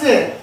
박스.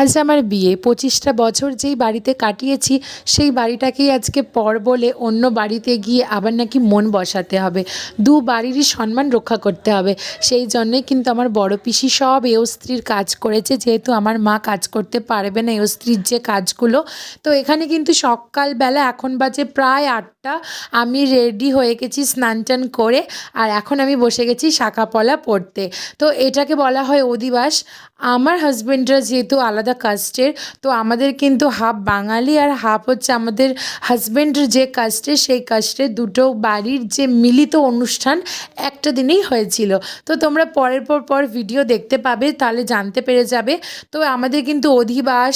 আজ আমার বিয়ে। পঁচিশটা বছর যেই বাড়িতে কাটিয়েছি, সেই বাড়িটাকেই আজকে পর বলে অন্য বাড়িতে গিয়ে আবার নাকি মন বসাতে হবে। দু বাড়িরই সম্মান রক্ষা করতে হবে। সেই জন্যই কিন্তু আমার বড় পিসি সব এও স্ত্রীর কাজ করেছে, যেহেতু আমার মা কাজ করতে পারবে না এও স্ত্রীর যে কাজগুলো। তো এখানে কিন্তু সকালবেলা এখন বাজে প্রায় আটটা। আমি রেডি হয়ে গেছি স্নান টান করে, আর এখন আমি বসে গেছি শাখাপলা পড়তে। তো এটাকে বলা হয় অধিবাস। আমার হাজব্যান্ডরা যেহেতু আলাদা কাস্টের তো আমাদের কিন্তু হাফ বাঙালি আর হাফ হচ্ছে আমাদের হাজব্যান্ডের যে কাস্টের সেই কাস্টের দুটো বাড়ির যে মিলিত অনুষ্ঠান একটা দিনেই হয়েছিল। তো তোমরা পরের পর পর ভিডিও দেখতে পাবে, তাহলে জানতে পেরে যাবে। তো আমাদের কিন্তু অধিবাস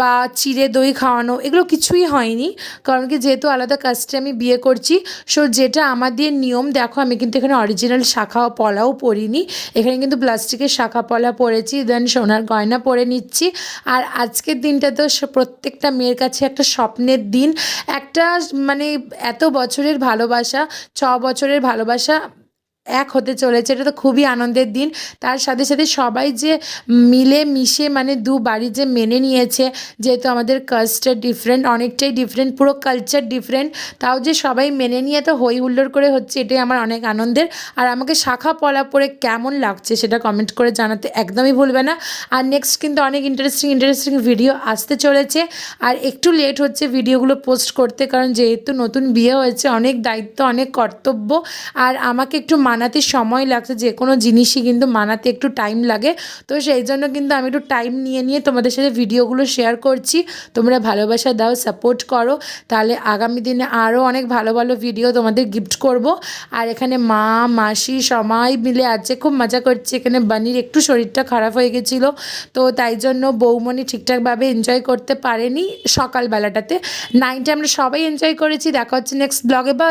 বা চিড়ে দই খাওয়ানো এগুলো কিছুই হয়নি, কারণ কি যেহেতু আলাদা কাস্টে আমি বিয়ে করছি সো যেটা আমাদের নিয়ম, দেখো আমি কিন্তু এখানে অরিজিনাল শাখা পলাও পরিনি। এখানে কিন্তু প্লাস্টিকের শাখা পলা পরেছি দেন সোনার গয়না পরে নিচ্ছি। আর আজকের দিনটা তো প্রত্যেকটা মেয়ের কাছে একটা স্বপ্নের দিন। একটা মানে এত বছরের ভালোবাসা, ছ বছরের ভালোবাসা এক হতে চলেছে, এটা তো খুবই আনন্দের দিন। তার সাথে সাথে সবাই যে মিলে মিশে মানে দু বাড়ি যে মেনে নিয়েছে, যেহেতু আমাদের কালচার ডিফারেন্ট অনেকটাই ডিফারেন্ট পুরো কালচার ডিফারেন্ট তাও যে সবাই মেনে নিয়ে তো হই হুল্লোড় করে হচ্ছে, এটাই আমার অনেক আনন্দের। আর আমাকে শাখা পলা পরে কেমন লাগছে সেটা কমেন্ট করে জানাতে একদমই ভুলবে না। আর নেক্সট কিন্তু অনেক ইন্টারেস্টিং ইন্টারেস্টিং ভিডিও আসতে চলেছে। আর একটু লেট হচ্ছে ভিডিওগুলো পোস্ট করতে, কারণ যেহেতু নতুন বিয়ে হয়েছে, অনেক দায়িত্ব, অনেক কর্তব্য। আর আমাকে একটু মানাতে সময় লাগছে, যে কোনো জিনিসই কিন্তু মানাতে একটু টাইম লাগে। তো সেই জন্য কিন্তু আমি একটু টাইম নিয়ে নিয়ে তোমাদের সাথে ভিডিওগুলো শেয়ার করছি। তোমরা ভালোবাসা দাও সাপোর্ট করো। তাহলে আগামী দিনে আরও অনেক ভালো ভালো ভিডিও তোমাদের গিফট করব। আর এখানে মা, মাসি সবাই মিলে আছে খুব মজা করছি। এখানে বানির একটু শরীরটা খারাপ হয়ে গেছিল। তো তাই জন্য বৌমণি ঠিকঠাকভাবে এনজয় করতে পারেনি সকালবেলাটাতে। নাইনটা আমরা সবাই এনজয় করেছি। দেখা হচ্ছে নেক্সট ব্লগে বা